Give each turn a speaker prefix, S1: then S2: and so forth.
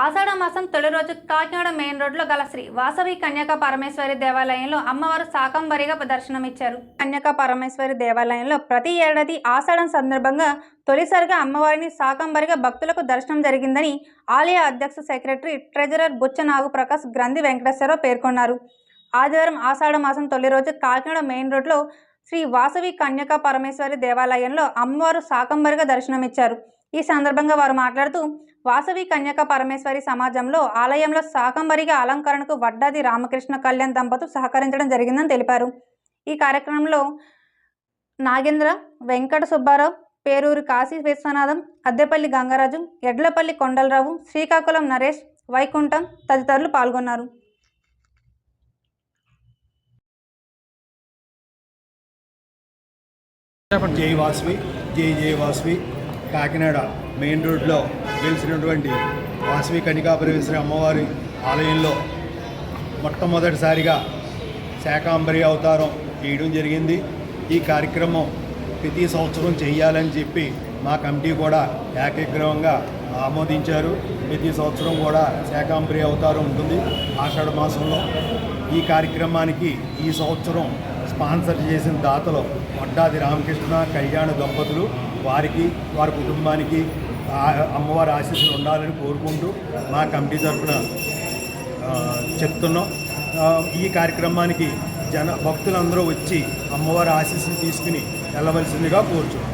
S1: ఆషాఢ మాసం తొలి రోజు కాకినాడ మెయిన్ రోడ్లో గల శ్రీ వాసవి కన్యక పరమేశ్వరి దేవాలయంలో అమ్మవారు శాకంబరిగా దర్శనమిచ్చారు. కన్యక పరమేశ్వరి దేవాలయంలో ప్రతి ఏడాది ఆషాఢం సందర్భంగా తొలిసారిగా అమ్మవారిని శాకంబరిగా భక్తులకు దర్శనం జరిగిందని ఆలయ అధ్యక్ష సెక్రటరీ ట్రెజరర్ బుచ్చ నాగుప్రకాశ్ గ్రంథి వెంకటేశ్వరరావు పేర్కొన్నారు. ఆదివారం ఆషాఢ మాసం తొలి రోజు కాకినాడ మెయిన్ రోడ్లో శ్రీ వాసవి కన్యక పరమేశ్వరి దేవాలయంలో అమ్మవారు శాకంబరిగా దర్శనమిచ్చారు. ఈ సందర్భంగా వారు మాట్లాడుతూ వాసవి కన్యక పరమేశ్వరి సమాజంలో ఆలయంలో శాకంబరిగా అలంకరణకు వడ్డాది రామకృష్ణ కళ్యాణ్ దంపతులు సహకరించడం జరిగిందని తెలిపారు. ఈ కార్యక్రమంలో నాగేంద్ర వెంకట సుబ్బారావు పేరూరు కాశీ విశ్వనాథం అద్దెపల్లి గంగరాజు ఎడ్లపల్లి కొండలరావు శ్రీకాకుళం నరేష్ వైకుంఠం తదితరులు పాల్గొన్నారు.
S2: జై వాసవి జై జై వాసవి. కాకినాడ మెయిన్ రోడ్లో వెలిసినటువంటి వాసవి కనికాపరమేశ్వరి అమ్మవారి ఆలయంలో మొట్టమొదటిసారిగా శాకాంబరి అవతారం చేయడం జరిగింది. ఈ కార్యక్రమం ప్రతి సంవత్సరం చేయాలని చెప్పి మా కమిటీ కూడా ఏకగ్రహంగా ఆమోదించారు. ప్రతి సంవత్సరం కూడా శాకాంబరి అవతారం ఉంటుంది ఆషాఢ మాసంలో. ఈ కార్యక్రమానికి ఈ సంవత్సరం స్పాన్సర్ చేసిన దాతలు వడ్డాది రామకృష్ణ కళ్యాణ దంపతులు వారికి వారి కుటుంబానికి అమ్మవారి ఆశీస్సులు ఉండాలని కోరుకుంటూ మా కమిటీ తరఫున చెప్తున్నాం. ఈ కార్యక్రమానికి జన భక్తులందరూ వచ్చి అమ్మవారి ఆశీస్సులు తీసుకుని వెళ్ళవలసిందిగా కోరుచున్నాం.